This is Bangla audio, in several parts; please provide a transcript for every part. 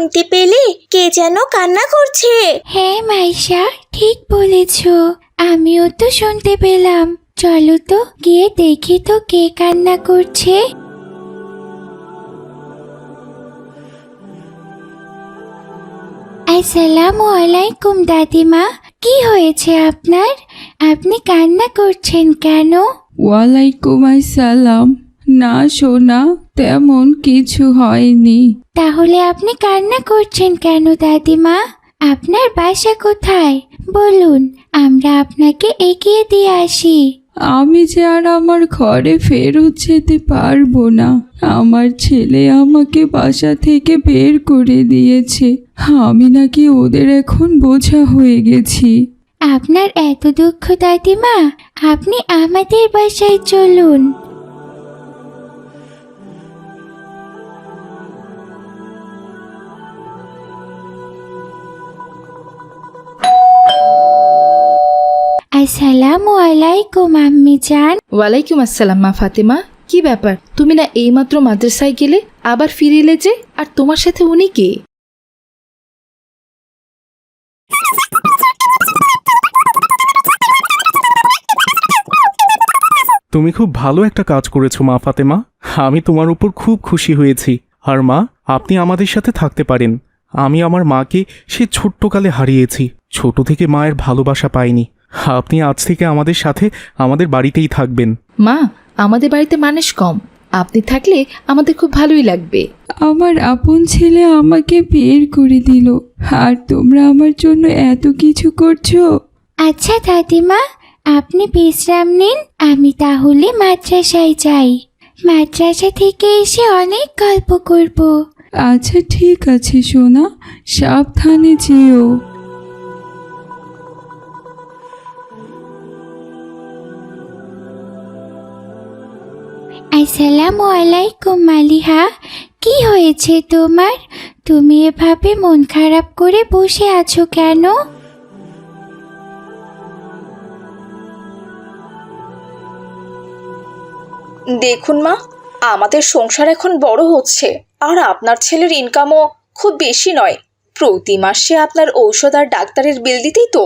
শুনতে পেলে কে যেন কান্না করছে। হ্যাঁ মাইশা ঠিক বলেছ। আমিও তো শুনতে পেলাম। চলো তো গিয়ে দেখি তো কে কান্না করছে। আসসালামু আলাইকুম দাদিমা। কি হয়েছে আপনার? আপনি কান্না করছেন কেন? ওয়ালাইকুম আসসালাম। না সোনা তেমন কিছু হয়নি। তাহলে আপনি কান্না করছেন কেন দাদিমা? আপনার বাসা কোথায়? বলুন আমরা আপনাকে এগিয়ে দিয়ে আসি। আমি যে আর আমার ঘরে ফেরত যেতে পারব না। আমার ছেলে আমাকে বাসা থেকে বের করে দিয়েছে। আমি নাকি ওদের এখন বোঝা হয়ে গেছি। আপনার এত দুঃখ দাদিমা আপনি আমাদের বাসায় চলুন। আসসালামু আলাইকুম আম্মি জান ওয়ালাইকুম আসসালাম মা ফাতেমা। কি ব্যাপার? তুমি না এইমাত্র মাদ্রাসায় গেলে আবার ফিরে এলে যে? আর তোমার সাথে উনি কে? তুমি খুব ভালো একটা কাজ করেছ মা ফাতেমা। আমি তোমার উপর খুব খুশি হয়েছি। আর মা আপনি আমাদের সাথে থাকতে পারেন। আমি আমার মাকে সে ছোট্টকালে হারিয়েছি। ছোট থেকে মায়ের ভালোবাসা পাইনি। আপনি আজ থেকে আমাদের সাথে আমাদের বাড়িতেই থাকবেন। মা আমাদের বাড়িতে মানুষ কম। আপনি থাকলে আমাদের খুব ভালোই লাগবে। আমার আপন ছেলে আমাকে বের করে দিল। আর তোমরা আমার জন্য এত কিছু করছ? আচ্ছা দাদিমা আপনি বিশ্রাম নিন আমি তাহলে মাদ্রাসায় যাই। মাদ্রাসা থেকে এসে অনেক গল্প করব। আচ্ছা ঠিক আছে সোনা সাবধানে যেও। আসসালামু আলাইকুম মালিহা। কি হয়েছে তোমার? তুমি এভাবে মন খারাপ করে বসে আছো কেন? দেখুন মা, আমাদের সংসার এখন বড় হচ্ছে, আর আপনার ছেলের ইনকামও খুব বেশি নয়। প্রতি মাসে আপনার ঔষধ আর ডাক্তারের বিল দিতেই তো।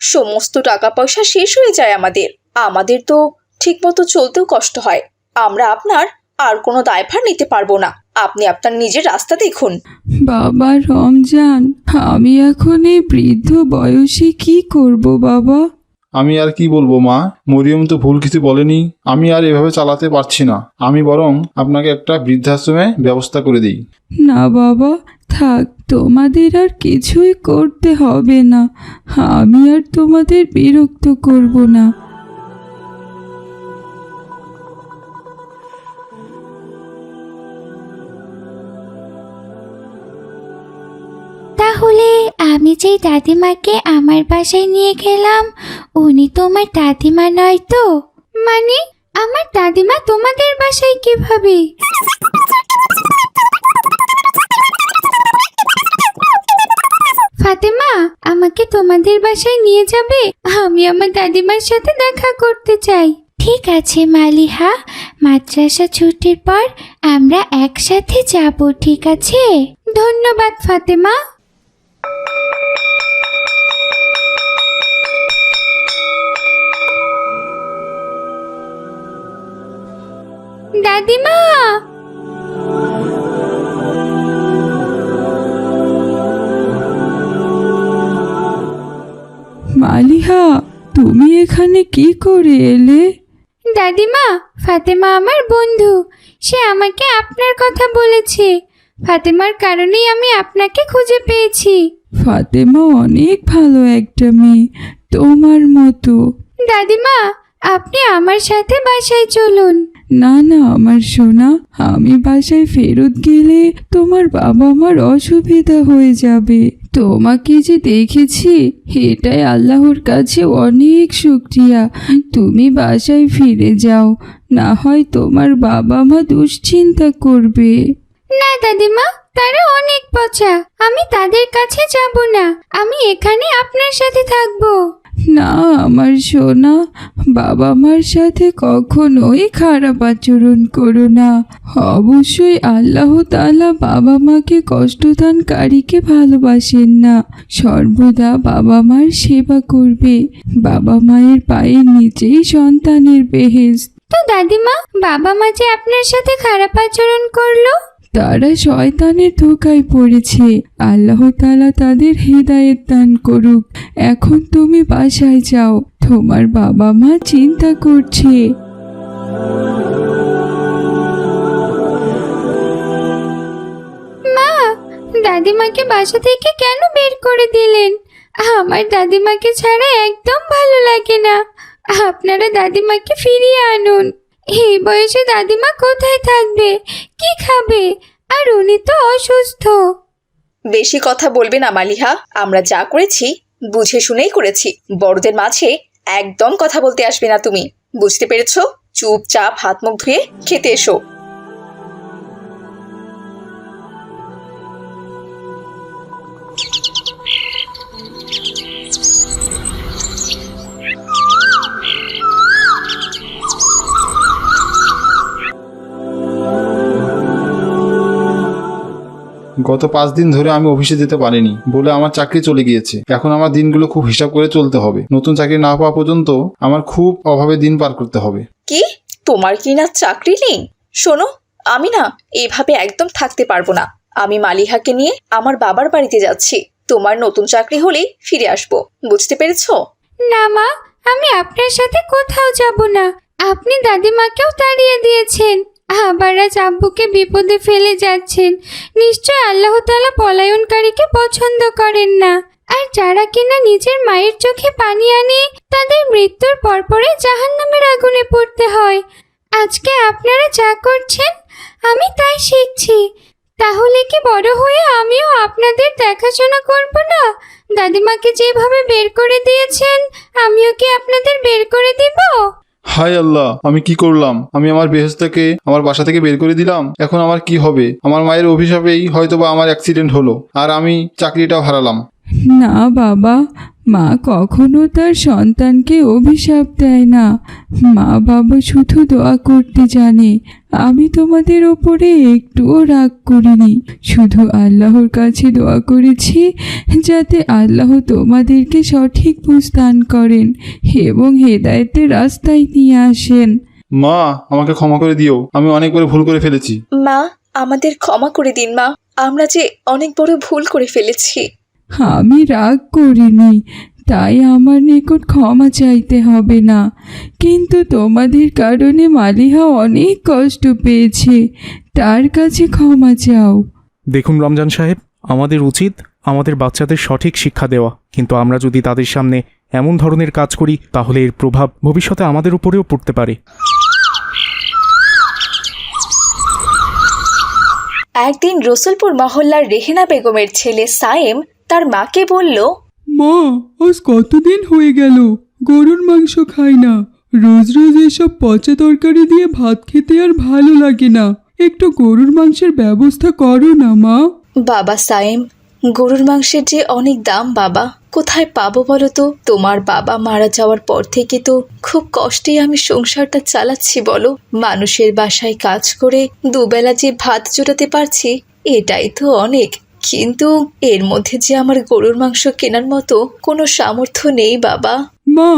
সমস্ত টাকা পয়সা শেষ হয়ে যায় আমাদের। আমাদের তো ঠিকমতো চলতেও কষ্ট হয়। আমরা আপনার আর কোনো দায়ভার নিতে পারব না। আপনি আপনার নিজের রাস্তা দেখুন। বাবা রমজান আমি এখন এই বৃদ্ধ বয়সে কি করব বাবা? আমি আর কি বলব মা? মরিয়ম তো ভুল কিছু বলেনি। আমি আর এভাবে চালাতে পারছি না। আমি বরং আপনাকে একটা বৃদ্ধাশ্রমে ব্যবস্থা করে দিই। না বাবা থাক তোমাদের আর কিছুই করতে হবে না। আমি আর তোমাদের বিরক্ত করব না। আমি যেই দাদিমাকে আমার বাসায় নিয়ে গেলাম। উনি তোমার দাদিমা নয় তো। মানে আমার দাদিমা তোমাদের বাসায় কীভাবে? ফাতেমা, আমাকে তোমাদের বাসায় নিয়ে যাবে? আমি আমার দাদিমার সাথে দেখা করতে চাই। ঠিক আছে, মালিহা। মাদ্রাসা ছুটির পর আমরা একসাথে যাব, ঠিক আছে? ধন্যবাদ, ফাতেমা। দাদিমা! মালিহা তুমি এখানে কি করে এলে? দাদিমা ফাতেমা আমার বন্ধু। সে আমাকে আপনার কথা বলেছে। ফাতেমার কারণেই আমি আপনাকে খুঁজে পেয়েছি। ফাতেমা অনেক ভালো একটা মেয়ে তোমার মতো। দাদিমা আপনি আমার সাথে বাসায় চলুন। না না আমার সোনা আমি বাসায় ফেরত গেলে তোমার বাবা মার অসুবিধা হয়ে যাবে। তোমাকে যে দেখেছি এটাই আল্লাহর কাছে অনেক শুক্রিয়া। তুমি বাসায় ফিরে যাও না হয় তোমার বাবা মা দুশ্চিন্তা করবে। না দাদিমা তারা অনেক পচা। আমি তাদের কাছে যাব না। আমি এখানে আপনার সাথে থাকব। না আমার সোনা বাবা মার সাথে কখনোই খারাপ আচরণ করো না। অবশ্যই আল্লাহ তাআলা বাবা মাকে কষ্টদানকারীকে ভালোবাসেন না। সর্বদা বাবা মার সেবা করবে। বাবা মায়ের পায়ের নিচেই সন্তানের বেহেস তো দাদিমা বাবা মা যে আপনার সাথে খারাপ আচরণ করল? তারা শয়তানের ধোকায় পড়েছে। আল্লাহ তালা তাদের হেদায়েত দান করুক। এখন তুমি বাসায় যাও। তোমার বাবা মা চিন্তা করছে। মা, দাদিমাকে বাসা থেকে কেন বের করে দিলেন? আমার দাদিমাকে ছাড়া একদম ভালো লাগে না। আপনারা দাদিমাকে ফিরিয়ে আনুন। এই বয়সে দাদিমা কোথায় থাকবে? কি খাবে? আর উনি তো অসুস্থ। বেশি কথা বলবে না মালিহা। আমরা যা করেছি, বুঝে শুনেই করেছি। বড়দের মাঝে একদম কথা বলতে আসবে না তুমি। বুঝতে পেরেছ? চুপচাপ হাত মুখ ধুয়ে খেতে এসো। গত পাঁচ দিন ধরে আমি অফিসে যেতে পারিনি বলে আমার চাকরি চলে গিয়েছে। এখন আমার দিনগুলো খুব হিসাব করে চলতে হবে। নতুন চাকরি না পাওয়া পর্যন্ত আমার খুব অভাবে দিন পার করতে হবে। কি? তোমার কি না চাকরি নেই? শোনো আমি না এভাবে একদম থাকতে পারব না। আমি মালিহাকে নিয়ে আমার বাবার বাড়িতে যাচ্ছি। তোমার নতুন চাকরি হলেই ফিরে আসব। বুঝতে পেরেছ? না মা আমি আপনার সাথে কোথাও যাব না। আপনি দাদিমাকেও তাড়িয়ে দিয়েছেন। আবার আজ আব্বুকে বিপদে ফেলে যাচ্ছেন। নিশ্চয় আল্লাহ তাআলা পলায়নকারীকে পছন্দ করেন না। আর যারা কিনা নিজের মায়ের চোখে পানি আনে, তাদের মৃত্যুর পরপরে জাহান্নামের আগুনে পড়তে হয়। আজকে আপনারা যা করছেন, আমি তাই শিখছি। তাহলে কি বড় হয়ে আমিও আপনাদের দেখাশোনা করব না? দাদিমাকে যেভাবে বের করে দিয়েছেন, আমিও কি আপনাদের বের করে দিব? হায় আল্লাহ, আমি কি করলাম? আমি আমার বেহস্তাকে আমার বাসা থেকে বের করে দিলাম? এখন আমার কি হবে? আমার মায়ের অভিশাপেই হয়তোবা আমার অ্যাক্সিডেন্ট হলো। আর আমি চাকরিটাও হারালাম। না বাবা। মা কখনো তার সন্তানকে অভিশাপ দেয় না। মা বাবা শুধু দোয়া করতে জানে। আমি তোমাদের ওপরে একটুও রাগ করিনি। শুধু আল্লাহর কাছে দোয়া করেছি যাতে আল্লাহ তোমাদেরকে সঠিক দান করেন এবং হেদায়েতের রাস্তায় নিয়ে আসেন। মা আমাকে ক্ষমা করে দিও। আমি অনেক বড় ভুল করে ফেলেছি। মা আমাদের ক্ষমা করে দিন মা। আমরা যে অনেক বড় ভুল করে ফেলেছি। আমি রাগ করিনি তাই আমার নিকট ক্ষমা চাইতে হবে না। কিন্তু তোমাদের কারণে মালিহা অনেক কষ্ট পেয়েছে তার কাছে ক্ষমা চাও। দেখুন রমজান সাহেব আমাদের উচিত আমাদের বাচ্চাদের সঠিক শিক্ষা দেওয়া। কিন্তু আমরা যদি তাদের সামনে এমন ধরনের কাজ করি তাহলে এর প্রভাব ভবিষ্যতে আমাদের উপরেও পড়তে পারে। একদিন রসুলপুর মহল্লার রেহেনা বেগমের ছেলে সায়েম তার মাকে বলল মা আজ কতদিন হয়ে গেল? গরুর মাংস খাই না। রোজ রোজ এসব পচা তরকারি দিয়ে ভাত খেতে আর ভালো লাগে না। একটু গরুর মাংসের ব্যবস্থা করো না মা। বাবা সায়েম গরুর মাংসের যে অনেক দাম বাবা। কোথায় পাবো বলো তো? তোমার বাবা মারা যাওয়ার পর থেকে তো খুব কষ্টে আমি সংসারটা চালাচ্ছি বলো। মানুষের বাসায় কাজ করে দুবেলা যে ভাত জোটাতে পারছি এটাই তো অনেক। কিন্তু এর মধ্যে যে আমার গরুর মাংস কেনার মতো কোনো সামর্থ্য নেই বাবা। মা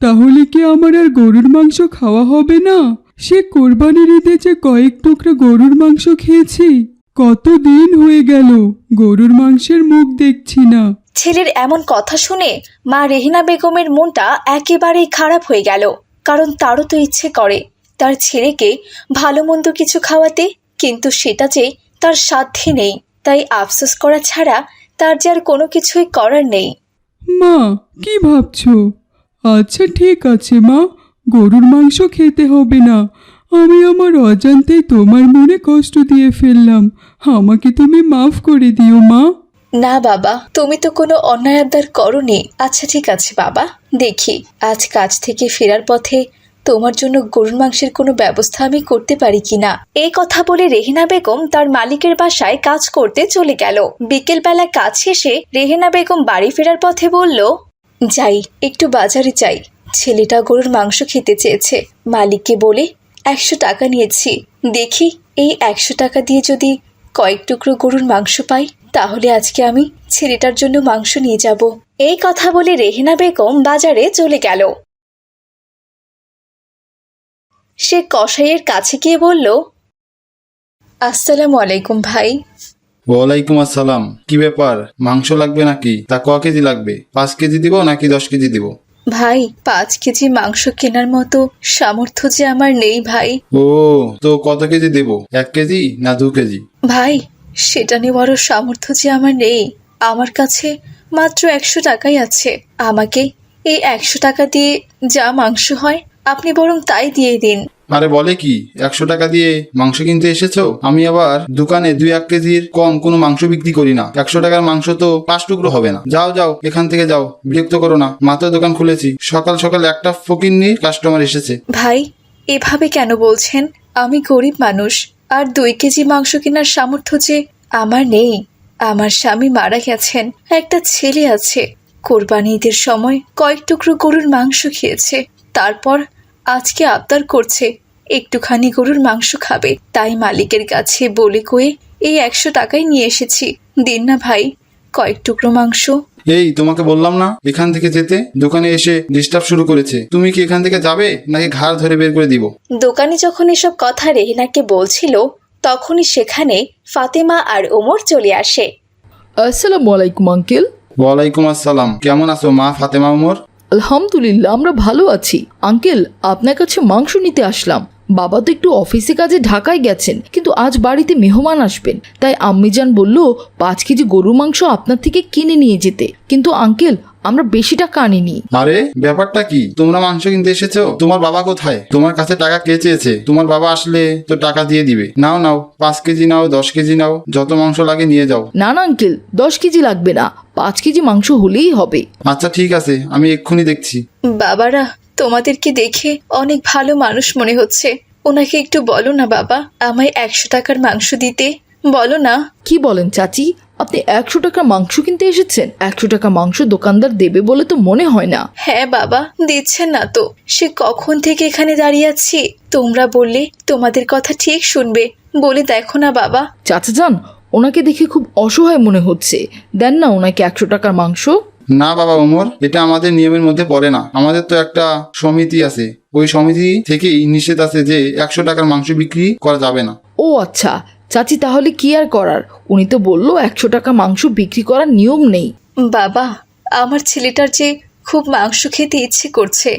তাহলে কি আমার আর গরুর মাংস খাওয়া হবে না? সে কোরবানির ঈদে যে কয়েক টুকরা গরুর মাংস খেয়েছি কত দিন হয়ে গেল গরুর মাংসের মুখ দেখছি না। ছেলের এমন কথা শুনে মা রেহিনা বেগমের মনটা একেবারেই খারাপ হয়ে গেল কারণ তারও তো ইচ্ছে করে তার ছেলেকে ভালো মন্দ কিছু খাওয়াতে কিন্তু সেটা যে তার সাধ্যে নেই। তাই আফসোস করা ছাড়া তার যে আর কোনো কিছুই করার নেই। মা কি ভাবছ? আচ্ছা ঠিক আছে মা। গরুর মাংস খেতে হবে না। আমি আমার অজান্তেই তোমার মনে কষ্ট দিয়ে ফেললাম। আমাকে তুমি মাফ করে দিও মা। না বাবা তুমি তো কোনো অন্যায় আবদার করনি। আচ্ছা ঠিক আছে বাবা। দেখি আজ কাজ থেকে ফেরার পথে তোমার জন্য গরুর মাংসের কোনো ব্যবস্থা আমি করতে পারি কিনা? এই কথা বলে রেহেনা বেগম তার মালিকের বাসায় কাজ করতে চলে গেল। বিকেলবেলা কাজ শেষে রেহেনা বেগম বাড়ি ফেরার পথে বলল, যাই, একটু বাজারে যাই। ছেলেটা গরুর মাংস খেতে চেয়েছে। মালিককে বলে, একশো টাকা নিয়েছি। দেখি, এই একশো টাকা দিয়ে যদি কয়েক টুকরো গরুর মাংস পাই, তাহলে আজকে আমি ছেলেটার জন্য মাংস নিয়ে যাব। এই কথা বলে রেহেনা বেগম বাজারে চলে গেল। সে কসাইয়ের কাছে গিয়ে বলল আসসালামু আলাইকুম ভাই। ওয়ালাইকুম আসসালাম। কি ব্যাপার? মাংস লাগবে নাকি? তা ক কেজি লাগবে? পাঁচ কেজি দিব নাকি দশ কেজি দিব? ভাই পাঁচ কেজি মাংস কেনার মতো সামর্থ্য যে আমার নেই ভাই। ও তো কত কেজি দেব? এক কেজি না দু কেজি? ভাই সেটা নেওয়ারও সামর্থ্য যে আমার নেই। আমার কাছে মাত্র একশো টাকাই আছে। আমাকে এই একশো টাকা দিয়ে যা মাংস হয় আপনি বরং তাই দিয়ে দিন। আরে বলে কি একশো টাকা দিয়ে মাংস কিনতে এসেছ? আমি আবার দোকানে দুই এক কেজির কম কোনো মাংস বিক্রি করি না। একশো টাকার মাংস তো পাঁচ টুকরো হবে না। যাও যাও এখান থেকে যাও বিরক্ত করো না। মাত্র দোকান খুলেছি। সকাল সকাল একটা ফকির নিয়ে কাস্টমার এসেছে। ভাই এভাবে কেন বলছেন? আমি গরিব মানুষ। আর দুই কেজি মাংস কেনার সামর্থ্য যে আমার নেই। আমার স্বামী মারা গেছেন একটা ছেলে আছে। কোরবানি ঈদের সময় কয়েক টুকরো গরুর মাংস খেয়েছে। তারপর আজকে আবদার করছে একটুখানি গরুর মাংস খাবে। তাই মালিকের কাছে বলে কয়ে এই একশো টাকাই নিয়ে এসেছি। দিন না ভাই কয়েক টুকরো মাংস। এই তোমাকে বললাম না এখান থেকে যেতে? দোকানে এসে ডিস্টার্ব শুরু করেছে। তুমি কি এখান থেকে যাবে নাকি ঘাড় ধরে বের করে দিব? দোকানে যখন এসব কথা রেহিনাকে বলছিল তখনই সেখানে ফাতেমা আর ওমর চলে আসে। আসসালামু আলাইকুম আঙ্কেল। ওয়ালাইকুম আসসালাম। কেমন আছো মা ফাতেমা উমর আলহামদুলিল্লাহ আমরা ভালো আছি। আঙ্কেল আপনার কাছে মাংস নিতে আসলাম। বাবা তো একটু অফিসে কাজে ঢাকায় গেছেন কিন্তু আজ বাড়িতে মেহমান আসবেন। তাই আম্মিজান বলল পাঁচ কেজি গরুর মাংস আপনার থেকে কিনে নিয়ে যেতে। কিন্তু আঙ্কেল আমরা বেশি টাকা আনিনি আরে ব্যাপারটা কি? তোমরা মাংস কিনতে এসেছ? তোমার বাবা কোথায়? তোমার কাছে টাকা কে চেয়েছে? তোমার বাবা আসলে তো টাকা দিয়ে দিবে। নাও নাও পাঁচ কেজি নাও দশ কেজি নাও যত মাংস লাগে নিয়ে যাও। না না আঙ্কেল দশ কেজি লাগবে না। পাঁচ কেজি মাংস হলেই হবে। আচ্ছা ঠিক আছে আমি এক্ষুনি দেখছি। বাবারা তোমাদেরকে দেখে অনেক ভালো মানুষ মনে হচ্ছে। ওনাকে একটু বলো না বাবা আমায় একশো টাকার মাংস দিতে। বলো না। কি বলেন চাচি? আপনি একশো টাকা মাংস কিনতে এসেছেন? একশো টাকা মাংস দোকানদার দেবে বলে তো মনে হয় না। হ্যাঁ বাবা দিচ্ছেন না তো। সে কখন থেকে এখানে দাঁড়িয়ে আছি? তোমরা বললে তোমাদের কথা ঠিক শুনবে। বলে দেখো না বাবা। চাচা যান ওনাকে দেখে খুব অসহায় মনে হচ্ছে। দেন না ওনাকে একশো টাকার মাংস? না বাবা ওমর এটা আমাদের নিয়মের মধ্যে পড়ে না। আমাদের তো একটা সমিতি আছে। ওই সমিতি থেকেই নিষেধ আছে যে একশো টাকার মাংস বিক্রি করা যাবে না। ও আচ্ছা চাচি তাহলে কি আর করার? উনি তো বলল একশো টাকা মাংস বিক্রি করার নিয়ম নেই। বাবা আমার ছেলেটার যে খুব মাংস খেতে ইচ্ছে করছে।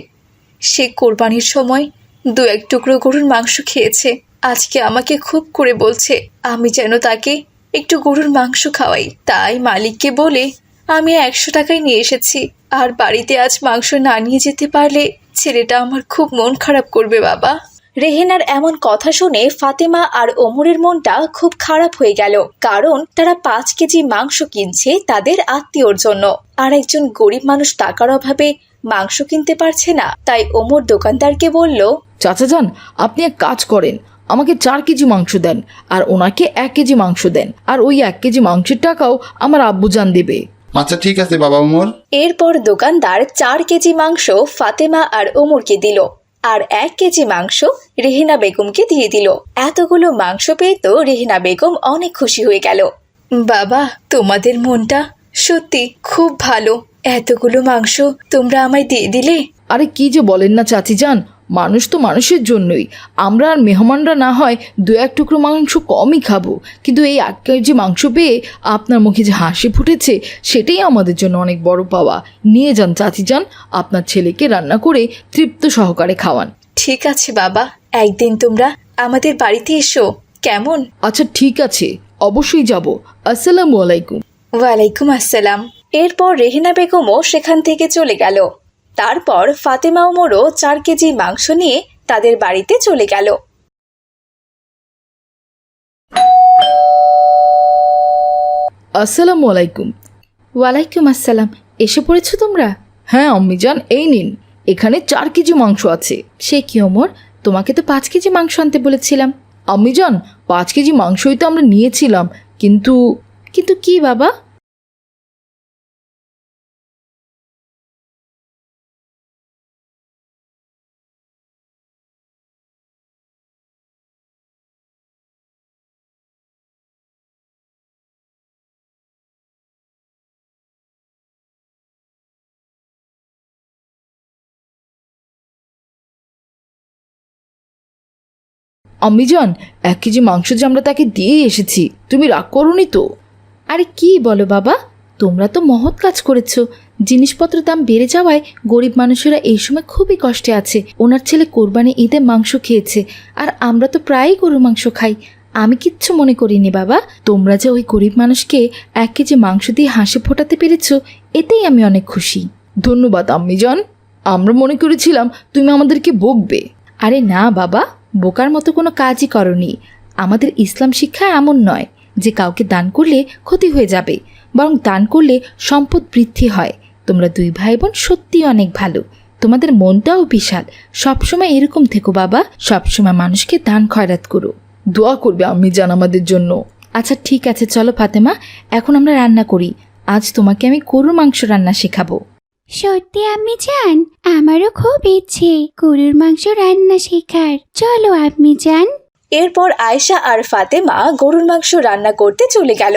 সে কোরবানির সময় দু এক টুকরো গরুর মাংস খেয়েছে। আজকে আমাকে খুব করে বলছে আমি যেন তাকে একটু গরুর মাংস খাওয়াই। তাই মালিককে বলে আমি একশো টাকায় নিয়ে এসেছি। আর বাড়িতে আজ মাংস না নিয়ে যেতে পারলে ছেলেটা আমার খুব মন খারাপ করবে বাবা। রেহেনার এমন কথা শুনে ফাতেমা আর ওমরের মনটা খুব খারাপ হয়ে গেল কারণ তারা পাঁচ কেজি মাংস কিনছে তাদের আত্মীয়র জন্য। আর একজন গরিব মানুষ টাকার অভাবে মাংস কিনতে পারছে না তাই ওমর দোকানদারকে বলল চাচা যান আপনি এক কাজ করেন। আমাকে চার কেজি মাংস দেন আর ওনাকে এক কেজি মাংস দেন। আর ওই এক কেজি মাংসের টাকাও আমার আব্বুজান দেবে। আচ্ছা ঠিক আছে বাবা ওমর এরপর দোকানদার চার কেজি মাংস ফাতেমা আর ওমরকে দিল আর এক কেজি মাংস রেহিনা বেগমকে দিয়ে দিল। এতগুলো মাংস পেয়ে তো রেহিনা বেগম অনেক খুশি হয়ে গেল। বাবা তোমাদের মনটা সত্যি খুব ভালো। এতগুলো মাংস তোমরা আমায় দিয়ে দিলে? আরে কি যে বলেন না চাচি যান মানুষ তো মানুষের জন্যই। আমরা আর মেহমানরা না হয় দু এক টুকরো মাংস কমই খাব। কিন্তু এই এক কেজি মাংস পেয়ে আপনার মুখে যে হাসি ফুটেছে সেটাই আমাদের জন্য অনেক বড় পাওয়া। নিয়ে যান চাচি যান আপনার ছেলেকে রান্না করে তৃপ্ত সহকারে খাওয়ান। ঠিক আছে বাবা একদিন তোমরা আমাদের বাড়িতে এসো। কেমন? আচ্ছা ঠিক আছে। অবশ্যই যাব। আসসালামু আলাইকুম। ওয়ালাইকুম আসসালাম। এরপর রেহিনা বেগমও সেখান থেকে চলে গেল। তারপর ফাতেমা ওমরও চার কেজি মাংস নিয়ে তাদের বাড়িতে চলে গেল। আসসালামু আলাইকুম। ওয়ালাইকুম আসসালাম। এসে পড়েছো তোমরা? হ্যাঁ আম্মিজান এই নিন। এখানে চার কেজি মাংস আছে। সে কি অমর তোমাকে তো পাঁচ কেজি মাংস আনতে বলেছিলাম। আম্মিজান পাঁচ কেজি মাংসই তো আমরা নিয়েছিলাম। কিন্তু কিন্তু কি বাবা? আম্মিজান এক কেজি মাংস যে আমরা তাকে দিয়ে এসেছি, তুমি রাগ করনি তো? আরে কি বলো বাবা, তোমরা তো মহৎ কাজ করেছ। জিনিসপত্রের দাম বেড়ে যাওয়ায় গরিব মানুষেরা এই সময় খুবই কষ্টে আছে। ওনার ছেলে কোরবানি ঈদে মাংস খেয়েছে, আর আমরা তো প্রায়ই গরুর মাংস খাই। আমি কিচ্ছু মনে করিনি বাবা। তোমরা যে ওই গরিব মানুষকে এক কেজি মাংস দিয়ে হাসি ফোটাতে পেরেছ, এতেই আমি অনেক খুশি। ধন্যবাদ আম্মিজান আমরা মনে করেছিলাম তুমি আমাদেরকে বকবে। আরে না বাবা বোকার মতো কোনো কাজই করনি। আমাদের ইসলাম শিক্ষা এমন নয় যে কাউকে দান করলে ক্ষতি হয়ে যাবে, বরং দান করলে সম্পদ বৃদ্ধি হয়। তোমরা দুই ভাই বোন সত্যিই অনেক ভালো। তোমাদের মনটাও বিশাল। সবসময় এরকম থেকো বাবা। সবসময় মানুষকে দান খয়রাত করো। দোয়া করবে আম্মিজান আমাদের জন্য। আচ্ছা ঠিক আছে, চলো ফাতেমা। এখন আমরা রান্না করি। আজ তোমাকে আমি গরুর মাংস রান্না শেখাবো। সত্যি আমি যান আমারও খুব ইচ্ছে গরুর মাংস রান্না শেখার। চলো আপনি যান এরপর আয়শা আর ফাতেমা গরুর মাংস রান্না করতে চলে গেল।